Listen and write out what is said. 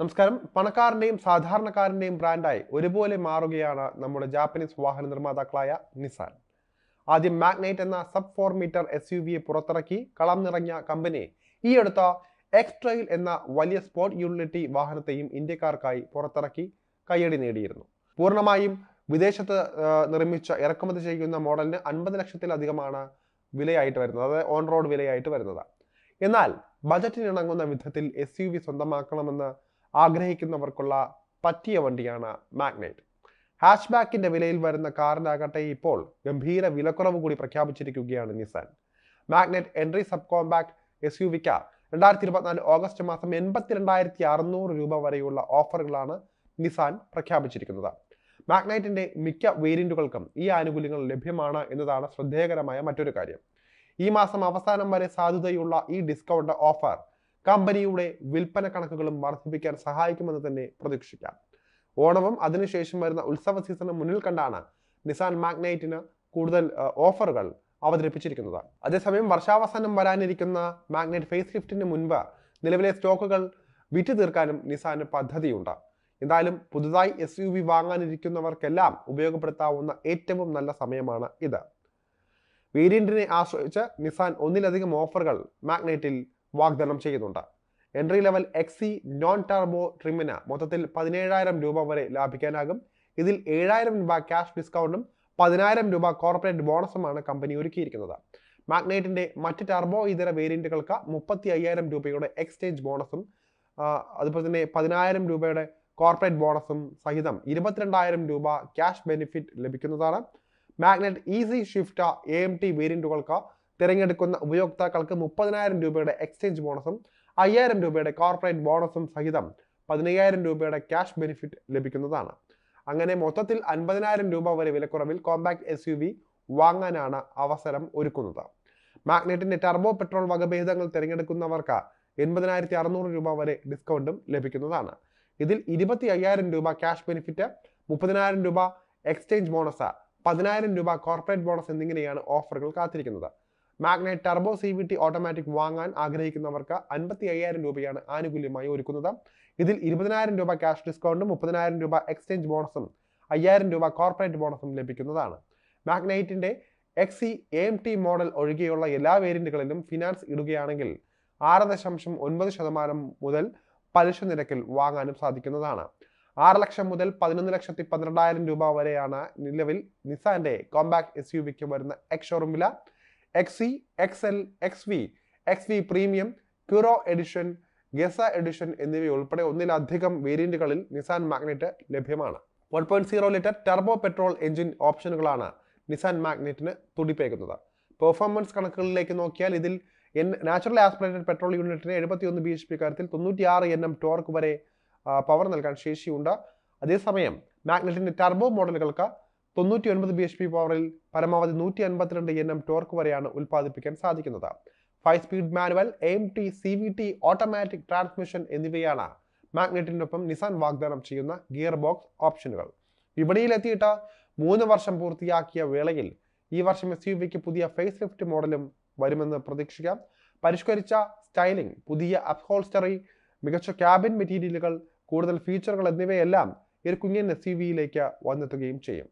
നമസ്കാരം. പണക്കാരന്റെയും സാധാരണക്കാരന്റെയും ബ്രാൻഡായി ഒരുപോലെ മാറുകയാണ് നമ്മുടെ ജാപ്പനീസ് വാഹന നിർമ്മാതാക്കളായ നിസാൻ. ആദ്യം മാഗ്നൈറ്റ് എന്ന sub four metre S U വിയെ പുറത്തിറക്കി കളം നിറഞ്ഞ കമ്പനി ഈ അടുത്ത എക്സ്ട്രയിൽ എന്ന വലിയ സ്പോർട്ട് യൂണിറ്റി വാഹനത്തെയും ഇന്ത്യക്കാർക്കായി പുറത്തിറക്കി കയ്യടി നേടിയിരുന്നു. പൂർണമായും വിദേശത്ത് നിർമ്മിച്ച ഇറക്കുമതി ചെയ്യുന്ന മോഡലിന് അൻപത് ലക്ഷത്തിലധികമാണ് വിലയായിട്ട് വരുന്നത്. അതായത് ഓൺ റോഡ് വിലയായിട്ട് വരുന്നത്. എന്നാൽ ബജറ്റിനിണങ്ങുന്ന വിധത്തിൽ എസ് യു വി സ്വന്തമാക്കണമെന്ന് ആഗ്രഹിക്കുന്നവർക്കുള്ള പറ്റിയ വണ്ടിയാണ് മാഗ്നൈറ്റ്. ഹാച്ച് ബാക്കിന്റെ വിലയിൽ വരുന്ന കാറിനാകട്ടെ ഇപ്പോൾ ഗംഭീര വിലക്കുറവ് കൂടി പ്രഖ്യാപിച്ചിരിക്കുകയാണ് Nissan. Magnite entry sub compact S U വിക്ക് രണ്ടായിരത്തി ഇരുപത്തിനാല് ഓഗസ്റ്റ് മാസം എൺപത്തിരണ്ടായിരത്തി അറുന്നൂറ് രൂപ വരെയുള്ള ഓഫറുകളാണ് നിസാൻ പ്രഖ്യാപിച്ചിരിക്കുന്നത്. മാഗ്നൈറ്റിന്റെ മിക്ക വേരിയന്റുകൾക്കും ഈ ആനുകൂല്യങ്ങൾ ലഭ്യമാണ് എന്നതാണ് ശ്രദ്ധേയകരമായ മറ്റൊരു കാര്യം. ഈ മാസം അവസാനം വരെ സാധുതയുള്ള ഈ ഡിസ്കൗണ്ട് ഓഫർ കമ്പനിയുടെ വിൽപ്പന കണക്കുകളും വർദ്ധിപ്പിക്കാൻ സഹായിക്കുമെന്ന് തന്നെ പ്രതീക്ഷിക്കാം. ഓണവും അതിനുശേഷം വരുന്ന ഉത്സവ സീസണും മുന്നിൽ കണ്ടാണ് നിസാൻ മാഗ്നൈറ്റിന് കൂടുതൽ ഓഫറുകൾ അവതരിപ്പിച്ചിരിക്കുന്നത്. അതേസമയം വർഷാവസാനം വരാനിരിക്കുന്ന മാഗ്നൈറ്റ് ഫേസ് ലിഫ്റ്റിന് മുൻപ് നിലവിലെ സ്റ്റോക്കുകൾ വിറ്റ് തീർക്കാനും നിസാന് പദ്ധതിയുണ്ട്. എന്തായാലും പുതുതായി എസ് യു വി വാങ്ങാനിരിക്കുന്നവർക്കെല്ലാം ഉപയോഗപ്പെടുത്താവുന്ന ഏറ്റവും നല്ല സമയമാണ് ഇത്. വേരിയന്റിനെ ആശ്രയിച്ച് നിസാൻ ഒന്നിലധികം ഓഫറുകൾ മാഗ്നൈറ്റിൽ വാഗ്ദാനം ചെയ്യുന്നുണ്ട്. Entry level XE non turbo ട്രിമിന് മൊത്തത്തിൽ പതിനേഴായിരം രൂപ വരെ ലാഭിക്കാനാകും. ഇതിൽ ഏഴായിരം രൂപ ക്യാഷ് ഡിസ്കൗണ്ടും പതിനായിരം രൂപ കോർപ്പറേറ്റ് ബോണസുമാണ് കമ്പനി ഒരുക്കിയിരിക്കുന്നത്. മാഗ്നൈറ്റിന്റെ മറ്റ് ടർബോ ഇതര വേരിയന്റുകൾക്ക് മുപ്പത്തി അയ്യായിരം രൂപയുടെ എക്സ്ചേഞ്ച് ബോണസും അതുപോലെ തന്നെ പതിനായിരം രൂപയുടെ കോർപ്പറേറ്റ് ബോണസും സഹിതം ഇരുപത്തിരണ്ടായിരം രൂപ ക്യാഷ് ബെനിഫിറ്റ് ലഭിക്കുന്നതാണ്. Magnite easy shift A M T വേരിയന്റുകൾക്ക് തിരഞ്ഞെടുക്കുന്ന ഉപയോക്താക്കൾക്ക് മുപ്പതിനായിരം രൂപയുടെ എക്സ്ചേഞ്ച് ബോണസും അയ്യായിരം രൂപയുടെ കോർപ്പറേറ്റ് ബോണസും സഹിതം പതിനയ്യായിരം രൂപയുടെ ക്യാഷ് ബെനിഫിറ്റ് ലഭിക്കുന്നതാണ്. അങ്ങനെ മൊത്തത്തിൽ അൻപതിനായിരം രൂപ വരെ വിലക്കുറവിൽ കോമ്പാക്ട് എസ് യു വി വാങ്ങാനാണ് അവസരം ഒരുക്കുന്നത്. മാഗ്നറ്റിന്റെ ടർബോ പെട്രോൾ വകഭേദങ്ങൾ തിരഞ്ഞെടുക്കുന്നവർക്ക് എൺപതിനായിരത്തി അറുന്നൂറ് രൂപ വരെ ഡിസ്കൗണ്ടും ലഭിക്കുന്നതാണ്. ഇതിൽ ഇരുപത്തി അയ്യായിരം രൂപ ക്യാഷ് ബെനിഫിറ്റ് മുപ്പതിനായിരം രൂപ എക്സ്ചേഞ്ച് ബോണസ് പതിനായിരം രൂപ കോർപ്പറേറ്റ് ബോണസ് എന്നിങ്ങനെയാണ് ഓഫറുകൾ കാത്തിരിക്കുന്നത്. Magnite turbo C V T automatic വാങ്ങാൻ ആഗ്രഹിക്കുന്നവർക്ക് അൻപത്തി അയ്യായിരം രൂപയാണ് ആനുകൂല്യമായി ഒരുക്കുന്നത്. ഇതിൽ ഇരുപതിനായിരം രൂപ ക്യാഷ് ഡിസ്കൗണ്ടും മുപ്പതിനായിരം രൂപ എക്സ്ചേഞ്ച് ബോണസും അയ്യായിരം രൂപ കോർപ്പറേറ്റ് ബോണസും ലഭിക്കുന്നതാണ്. മാഗ്നൈറ്റിന്റെ XE A M T model ഒഴികെയുള്ള എല്ലാ വേരിയന്റുകളിലും ഫിനാൻസ് ഇടുകയാണെങ്കിൽ ആറ് ദശാംശം ഒൻപത് ശതമാനം മുതൽ പലിശ നിരക്കിൽ വാങ്ങാനും സാധിക്കുന്നതാണ്. ആറ് ലക്ഷം മുതൽ പതിനൊന്ന് ലക്ഷത്തി പന്ത്രണ്ടായിരം രൂപ വരെയാണ് നിലവിൽ നിസാന്റെ കോമ്പാക്ട് എസ് യു വിക്ക് വരുന്ന എക്സ് ഷോറൂം വില. XE X L X V X V premium Kuro edition Geza edition എന്നിവയുൾപ്പെടെ ഒന്നിലധികം വേരിയന്റുകളിൽ നിസാൻ മാഗ്നറ്റ് ലഭ്യമാണ്. One point zero litre turbo petrol engine ഓപ്ഷനുകളാണ് Nissan മാഗ്നറ്റിന് തുടിപ്പേക്കുന്നത് പെർഫോമൻസ് കണക്കുകളിലേക്ക് നോക്കിയാൽ ഇതിൽ എൻ നാച്ചുറൽ ആസ്പിറേറ്റഡ് പെട്രോൾ യൂണിറ്റിന് എഴുപത്തി ഒന്ന് ബി എച്ച് പി കാര്യത്തിൽ തൊണ്ണൂറ്റിയാറ് എൻ എം ടോർക്ക് വരെ പവർ നൽകാൻ ശേഷിയുണ്ട്. അതേസമയം മാഗ്നറ്റിന്റെ ടർബോ മോഡലുകൾക്ക് തൊണ്ണൂറ്റി ഒൻപത് ബി എച്ച് പി പവറിൽ പരമാവധി നൂറ്റി അൻപത്തിരണ്ട് എൻ എം ടോർക്ക് വരെയാണ് ഉൽപ്പാദിപ്പിക്കാൻ സാധിക്കുന്നത്. Five speed manual M T C V T automatic transmission എന്നിവയാണ് മാഗ്നറ്റിനൊപ്പം നിസാൻ വാഗ്ദാനം ചെയ്യുന്ന ഗിയർ ബോക്സ് ഓപ്ഷനുകൾ. വിപണിയിലെത്തിയിട്ട് മൂന്ന് വർഷം പൂർത്തിയാക്കിയ വേളയിൽ ഈ വർഷം എസ് യു വിക്ക് പുതിയ ഫേസ് ലിഫ്റ്റ് മോഡലും വരുമെന്ന് പ്രതീക്ഷിക്കാം. പരിഷ്കരിച്ച സ്റ്റൈലിംഗ് പുതിയ അപ്ഹോൾസ്റ്ററി മികച്ച ക്യാബിൻ മെറ്റീരിയലുകൾ കൂടുതൽ ഫീച്ചറുകൾ എന്നിവയെല്ലാം ഈ കുഞ്ഞൻ എസ് യു വിയിലേക്ക് വന്നെത്തുകയും ചെയ്യും.